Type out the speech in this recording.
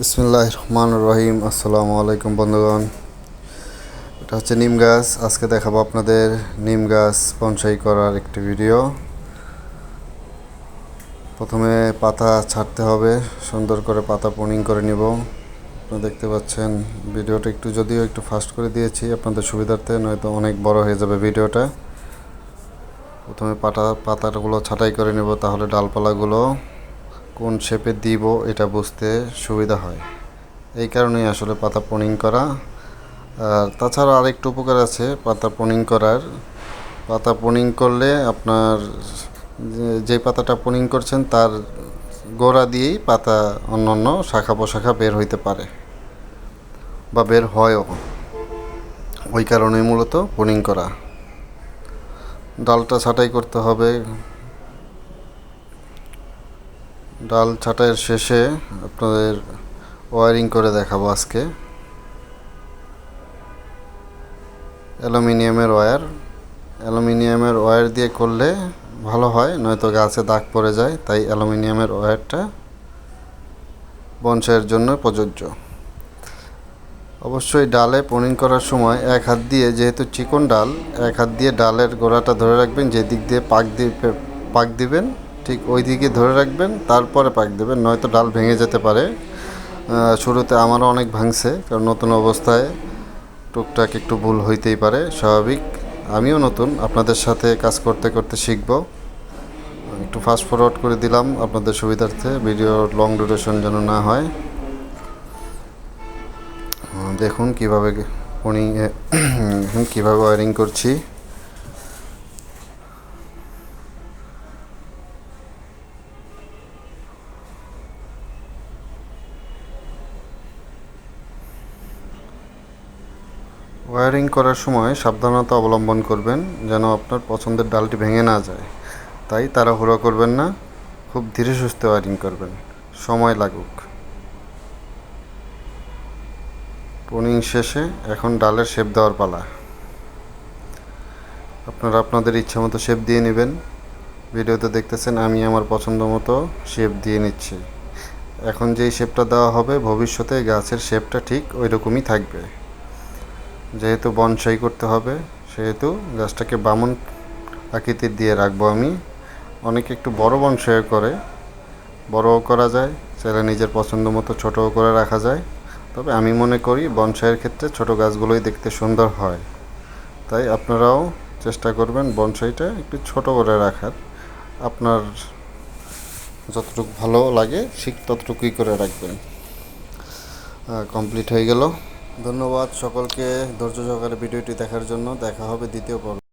বিসমিল্লাহ রহমান রহিম আসসালামু আলাইকুম বন্ধুগণ। এটা হচ্ছে নিম গাছ। আজকে দেখাবো আপনাদের নিম গাছ বনসাই করার একটি ভিডিও। প্রথমে পাতা ছাড়তে হবে। সুন্দর করে পাতা পনিং করে নিব। আপনারা দেখতে পাচ্ছেন, ভিডিওটা একটু যদিও একটু ফাস্ট করে দিয়েছি, আপনাদের সুবিধার্থে, নয়তো অনেক বড় হয়ে যাবে ভিডিওটা। প্রথমে পাতা, পাতাগুলো ছাঁটাই করে নেব, তাহলে ডালপালাগুলো কোন শেপে দিব এটা বুঝতে সুবিধা হয়। এই কারণেই আসলে পাতা পনিং করা। আর তাছাড়া আরেকটু উপকার আছে পাতা পনিং করার। পাতা পনিং করলে আপনার যে- পাতাটা পনিং করছেন তার গোড়া দিয়েই পাতা অন্য অন্য শাখা পোশাখা বের হইতে পারে বা বের হয়ও। ওই কারণেই মূলত পনিং করা। ডালটা ছাঁটাই করতে হবে। ডাল ছাঁটাইয়ের শেষে আপনাদের ওয়ারিং করে দেখাবো আজকে। অ্যালুমিনিয়ামের ওয়্যার। অ্যালুমিনিয়ামের ওয়্যার দিয়ে করলে ভালো হয়, নয়তো গাছে দাগ পড়ে যায়, তাই অ্যালুমিনিয়ামের ওয়্যারটা বনসাইয়ের জন্য প্রযোজ্য। অবশ্যই ডালে পনিং করার সময় এক হাত দিয়ে, যেহেতু চিকন ডাল, এক হাত দিয়ে ডালের গোড়াটা ধরে রাখবেন, যেদিক দিয়ে পাক দিয়ে পাক দিবেন ঠিক ওই দিকে ধরে রাখবেন, তারপরে পাক দেবেন, নয়তো ডাল ভেঙে যেতে পারে। শুরুতে আমারও অনেক ভাঙছে, কারণ নতুন অবস্থায় টুকটাক একটু ভুল হইতেই পারে, স্বাভাবিক। আমিও নতুন, আপনাদের সাথে কাজ করতে করতে শিখব। একটু ফাস্ট ফরওয়ার্ড করে দিলাম আপনাদের সুবিধার্থে ভিডিও লং ডিউরেশন যেন না হয়। দেখুন কীভাবে পনি কীভাবে ওয়ারিং করছি। ওয়ারিং করার সময় সাবধানতা অবলম্বন করবেন, যেন আপনার পছন্দের ডালটি ভেঙে না যায়। তাই তাড়াহুড়ো করবেন না, খুব ধীরে সুস্থে ওয়ারিং করবেন। সময় লাগুক। পুনিং শেষে এখন ডালের শেপ দেওয়ার পালা। আপনারা আপনাদের ইচ্ছা মতো শেপ দিয়ে নেবেন। ভিডিওতে দেখতেছেন আমি আমার পছন্দ মতো শেপ দিয়ে নিচ্ছি। এখন যেই শেপটা দেওয়া হবে, ভবিষ্যতে গাছের শেপটা ঠিক ওই রকমই থাকবে। যেহেতু বনসাই করতে হবে, সেহেতু গাছটাকে বামন আকৃতির দিয়ে রাখব আমি। অনেকে একটু বড় বনসাই করে, বড়ও করা যায়, চাইলে নিজের পছন্দ মতো ছোটও করে রাখা যায়। তবে আমি মনে করি বনসাইয়ের ক্ষেত্রে ছোট গাছগুলোই দেখতে সুন্দর হয়। তাই আপনারাও চেষ্টা করবেন বনসাইটা একটু ছোট করে রাখার। আপনার যতটুকু ভালো লাগে ঠিক ততটুকুই করে রাখবেন। কমপ্লিট হয়ে গেল। ধন্যবাদ সকলকে। ধৈর্য সহকারে ভিডিওটি দেখার জন্য দেখা হবে দ্বিতীয় পর্ব।